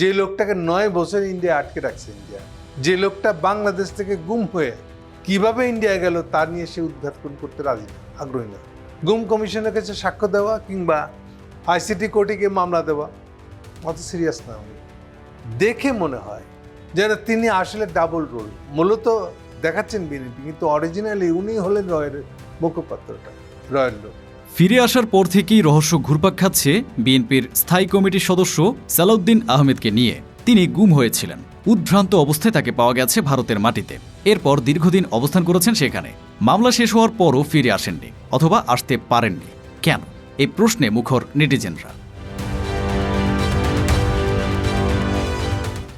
যে লোকটাকে নয় বছর ইন্ডিয়া আটকে রাখছে ইন্ডিয়া, যে লোকটা বাংলাদেশ থেকে গুম হয়ে কীভাবে ইন্ডিয়া গেল তা নিয়ে সে উদ্ঘাটন করতে রাজি আগ্রহী না। গুম কমিশনের কাছে সাক্ষ্য দেওয়া কিংবা আইসিটি কোর্টে গিয়ে মামলা দেওয়া, অত সিরিয়াস না উনি। দেখে মনে হয় যেন তিনি আসলে ডাবল রোল মূলত দেখাচ্ছেন বিএনপি, কিন্তু অরিজিনালি উনি হলেন রয়ের মুখপাত্রটা, রয়ের লোক। ফিরে আসার পর থেকেই রহস্য ঘুরপাক খাচ্ছে বিএনপির স্থায়ী কমিটির সদস্য সালাউদ্দিন আহমেদকে নিয়ে। তিনি গুম হয়েছিলেন। উদ্ভ্রান্ত অবস্থায় তাকে পাওয়া গেছে ভারতের মাটিতে। এরপর দীর্ঘদিন অবস্থান করেছেন সেখানে। মামলা শেষ হওয়ার পরও ফিরে আসেননি অথবা আসতে পারেননি। কেন? এই প্রশ্নে মুখর নেটিজেনরা।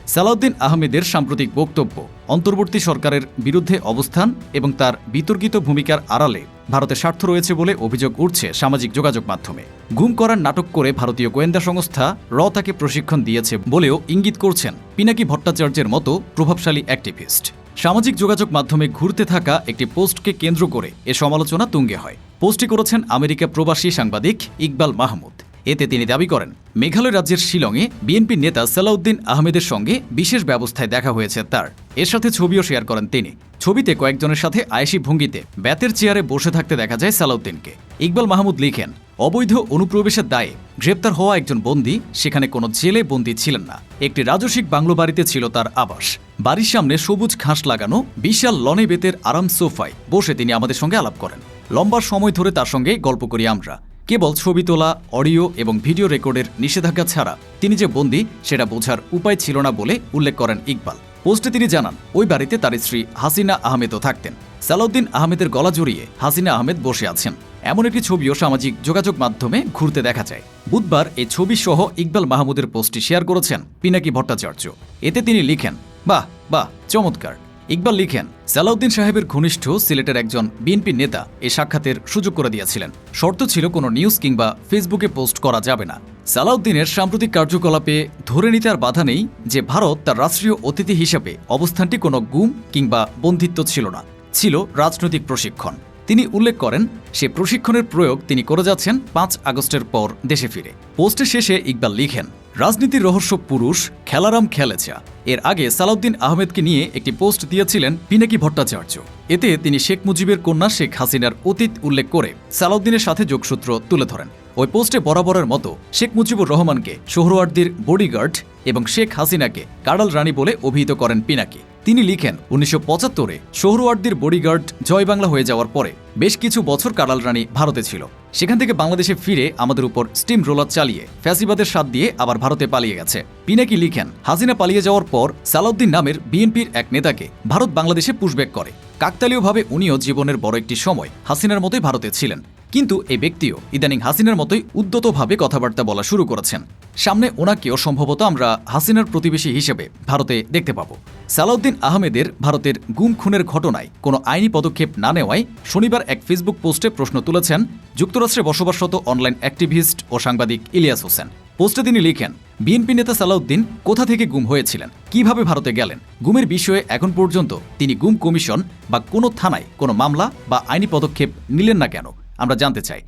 সালাউদ্দিন আহমেদের সাম্প্রতিক বক্তব্য, অন্তর্বর্তী সরকারের বিরুদ্ধে অবস্থান এবং তার বিতর্কিত ভূমিকার আড়ালে ভারতের স্বার্থ রয়েছে বলে অভিযোগ উঠছে সামাজিক যোগাযোগ মাধ্যমে। গুম করার নাটক করে ভারতীয় গোয়েন্দা সংস্থা র তাকে প্রশিক্ষণ দিয়েছে বলেও ইঙ্গিত করছেন পিনাকি ভট্টাচার্যের মতো প্রভাবশালী অ্যাক্টিভিস্ট। সামাজিক যোগাযোগ মাধ্যমে ঘুরতে থাকা একটি পোস্টকে কেন্দ্র করে এ সমালোচনা তুঙ্গে হয়। পোস্টটি করেছেন আমেরিকা প্রবাসী সাংবাদিক ইকবাল মাহমুদ। এতে তিনি দাবি করেন, মেঘালয় রাজ্যের শিলংয়ে বিএনপি নেতা সালাউদ্দিন আহমেদের সঙ্গে বিশেষ ব্যবস্থায় দেখা হয়েছে তার। এর সাথে ছবিও শেয়ার করেন তিনি। ছবিতে কয়েকজনের সাথে আয়েসি ভঙ্গিতে ব্যাতের চেয়ারে বসে থাকতে দেখা যায় সালাউদ্দিনকে। ইকবাল মাহমুদ লিখেন, অবৈধ অনুপ্রবেশের দায়ে গ্রেপ্তার হওয়া একজন বন্দী, সেখানে কোনো জেলে বন্দী ছিলেন না। একটি রাজসিক বাংলো বাড়িতে ছিল তার আবাস। বাড়ির সামনে সবুজ ঘাস লাগানো বিশাল লনে বেতের আরাম সোফায় বসে তিনি আমাদের সঙ্গে আলাপ করেন। লম্বা সময় ধরে তার সঙ্গে গল্প করি আমরা। কেবল ছবি তোলা, অডিও এবং ভিডিও রেকর্ডের নিষেধাজ্ঞা ছাড়া তিনি যে বন্দী, সেটা বোঝার উপায় ছিল না বলে উল্লেখ করেন ইকবাল। পোস্টে তিনি জানান, ওই বাড়িতে তার স্ত্রী হাসিনা আহমেদও থাকতেন। সালাউদ্দিন আহমেদের গলা জড়িয়ে হাসিনা আহমেদ বসে আছেন। এমন একটি ছবিও সামাজিক যোগাযোগ মাধ্যমে ঘুরতে দেখা যায়। বুধবার এই ছবি সহ ইকবাল মাহমুদের পোস্টটি শেয়ার করেছেন পিনাকি ভট্টাচার্য। এতে তিনি লিখেন, বাহ বাহ, চমৎকার। ইকবাল লিখেন, সালাউদ্দিন সাহেবের ঘনিষ্ঠ সিলেটের একজন বিএনপি নেতা এ সাক্ষাতের সুযোগ করে দিয়েছিলেন। শর্ত ছিল কোনো নিউজ কিংবা ফেসবুকে পোস্ট করা যাবে না। সালাউদ্দিনের সাম্প্রতিক কার্যকলাপে ধরে নিতে আর বাধা নেই যে ভারত তার রাষ্ট্রীয় অতিথি হিসাবে অবস্থানটি কোনো গুম কিংবা বন্ধিত্ব ছিল না, ছিল রাজনৈতিক প্রশিক্ষণ। তিনি উল্লেখ করেন, সে প্রশিক্ষণের প্রয়োগ তিনি করে যাচ্ছেন পাঁচ আগস্টের পর দেশে ফিরে। পোস্টের শেষে ইকবাল লিখেন রাজনীতির রহস্য পুরুষ খেলারাম খেলেছা। এর আগে সালাউদ্দিন আহমেদকে নিয়ে একটি পোস্ট দিয়েছিলেন পিনাকি ভট্টাচার্য। এতে তিনি শেখ মুজিবের কন্যা শেখ হাসিনার অতীত উল্লেখ করে সালাউদ্দিনের সাথে যোগসূত্র তুলে ধরেন। ওই পোস্টে বরাবরের মতো শেখ মুজিবুর রহমানকে সোহরওয়ার্দির বডিগার্ড এবং শেখ হাসিনাকে কাডাল রানী বলে অভিহিত করেন পিনাকি। তিনি লিখেন, উনিশশো পঁচাত্তরে সোহরওয়ার্দির বডিগার্ড জয় বাংলা হয়ে যাওয়ার পরে বেশ কিছু বছর কাডাল রানী ভারতে ছিল। সেখান থেকে বাংলাদেশে ফিরে আমাদের উপর স্টিম রোলার চালিয়ে ফ্যাসিবাদের সাথ দিয়ে আবার ভারতে পালিয়ে গেছে। পিনাকি লিখেন, হাসিনা পালিয়ে যাওয়ার পর সালাউদ্দিন নামের বিএনপির এক নেতাকে ভারত বাংলাদেশে পুশব্যাক করে। কাকতালীয়ভাবে উনিও জীবনের বড় একটি সময় হাসিনার মতোই ভারতে ছিলেন। কিন্তু এই ব্যক্তিও ইদানিং হাসিনার মতোই উদ্যতভাবে কথাবার্তা বলা শুরু করেছেন। সামনে ওনাকেও সম্ভবত আমরা হাসিনার প্রতিবেশী হিসেবে ভারতে দেখতে পাব। সালাউদ্দিন আহমেদের ভারতের গুম খুনের ঘটনায় কোনো আইনি পদক্ষেপ না নেওয়ায় শনিবার এক ফেসবুক পোস্টে প্রশ্ন তুলেছেন যুক্তরাষ্ট্রে বসবাসরত অনলাইন অ্যাক্টিভিস্ট ও সাংবাদিক ইলিয়াস হোসেন। পোস্টে তিনি লিখেন, বিএনপি নেতা সালাউদ্দিন কোথা থেকে গুম হয়েছিলেন? কীভাবে ভারতে গেলেন? গুমের বিষয়ে এখন পর্যন্ত তিনি গুম কমিশন বা কোনো থানায় কোনো মামলা বা আইনি পদক্ষেপ নিলেন না কেন? আমরা জানতে চাই।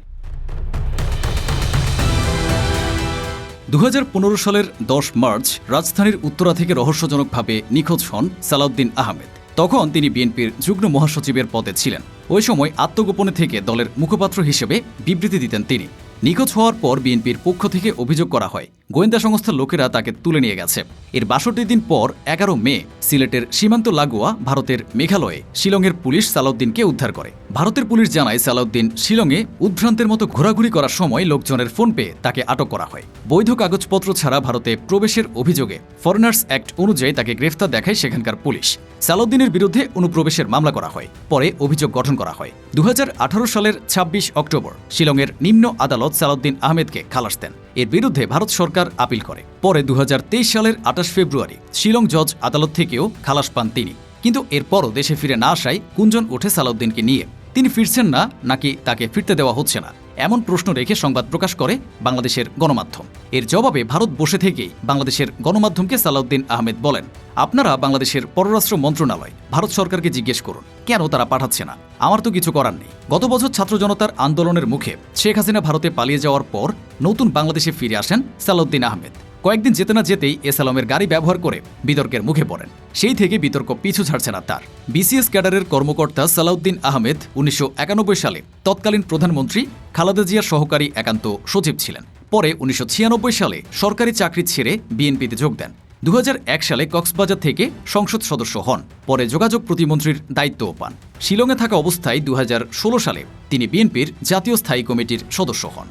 দু হাজার পনেরো সালের দশ মার্চ রাজধানীর উত্তরা থেকে রহস্যজনকভাবে নিখোঁজ হন সালাউদ্দিন আহমেদ। তখন তিনি বিএনপির যুগ্ম মহাসচিবের পদে ছিলেন। ওই সময় আত্মগোপনে থেকে দলের মুখপাত্র হিসেবে বিবৃতি দিতেন তিনি। নিখোঁজ হওয়ার পর বিএনপির পক্ষ থেকে অভিযোগ করা হয় গোয়েন্দা সংস্থার লোকেরা তাকে তুলে নিয়ে গেছে। এর বাষট্টি দিন পর এগারো মে সিলেটের সীমান্ত লাগোয়া ভারতের মেঘালয়ে শিলংয়ের পুলিশ সালাউদ্দিনকে উদ্ধার করে। ভারতের পুলিশ জানায় সালাউদ্দিন শিলংয়ে উদ্ভ্রান্তের মতো ঘোরাঘুরি করার সময় লোকজনের ফোন পেয়ে তাকে আটক করা হয়। বৈধ কাগজপত্র ছাড়া ভারতে প্রবেশের অভিযোগে ফরেনার্স অ্যাক্ট অনুযায়ী তাকে গ্রেফতার দেখায় সেখানকার পুলিশ। সালাউদ্দিনের বিরুদ্ধে অনুপ্রবেশের মামলা করা হয়, পরে অভিযোগ গঠন করা হয়। দু হাজার আঠারো সালের ২৬ অক্টোবর শিলংয়ের নিম্ন আদালত সালাউদ্দিন আহমেদকে খালাস দেন। এর বিরুদ্ধে ভারত সরকার আপিল করে। পরে দু হাজার তেইশ সালের আঠাশ ফেব্রুয়ারি শিলং জজ আদালত থেকেও খালাস পান তিনি। কিন্তু এরপরও দেশে ফিরে না আসায় কুঞ্জন ওঠে সালাউদ্দিনকে নিয়ে। তিনি ফিরছেন না, নাকি তাকে ফিরতে দেওয়া হচ্ছে না। এমন প্রশ্ন রেখে সংবাদ প্রকাশ করে বাংলাদেশের গণমাধ্যম। এর জবাবে ভারত বসে থেকেই বাংলাদেশের গণমাধ্যমকে সালাউদ্দিন আহমেদ বলেন, আপনারা বাংলাদেশের পররাষ্ট্র মন্ত্রণালয়, ভারত সরকারকে জিজ্ঞেস করুন, কেন তারা পাঠাচ্ছে না? আমার তো কিছু করার নেই। গত বছর ছাত্র জনতার আন্দোলনের মুখে শেখ হাসিনা ভারতে পালিয়ে যাওয়ার পর নতুন বাংলাদেশে ফিরে আসেন সালাউদ্দিন আহমেদ। কয়েকদিন যেতে না যেতেই এস আলমের গাড়ি ব্যবহার করে বিতর্কের মুখে পড়েন। সেই থেকে বিতর্ক পিছু ছাড়ছে না তার। বিসিএস ক্যাডারের কর্মকর্তা সালাউদ্দিন আহমেদ উনিশশো একানব্বই সালে তৎকালীন প্রধানমন্ত্রী খালেদা জিয়ার সহকারী একান্ত সচিব ছিলেন। পরে উনিশশো ছিয়ানব্বই সালে সরকারি চাকরি ছেড়ে বিএনপিতে যোগ দেন। দু হাজার এক সালে কক্সবাজার থেকে সংসদ সদস্য হন। পরে যোগাযোগ প্রতিমন্ত্রীর দায়িত্বও পান। শিলংয়ে থাকা অবস্থায় দু হাজার ষোলো সালে তিনি বিএনপির জাতীয় স্থায়ী কমিটির সদস্য হন।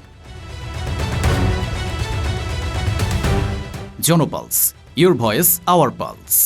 Janpulse your voice our pulse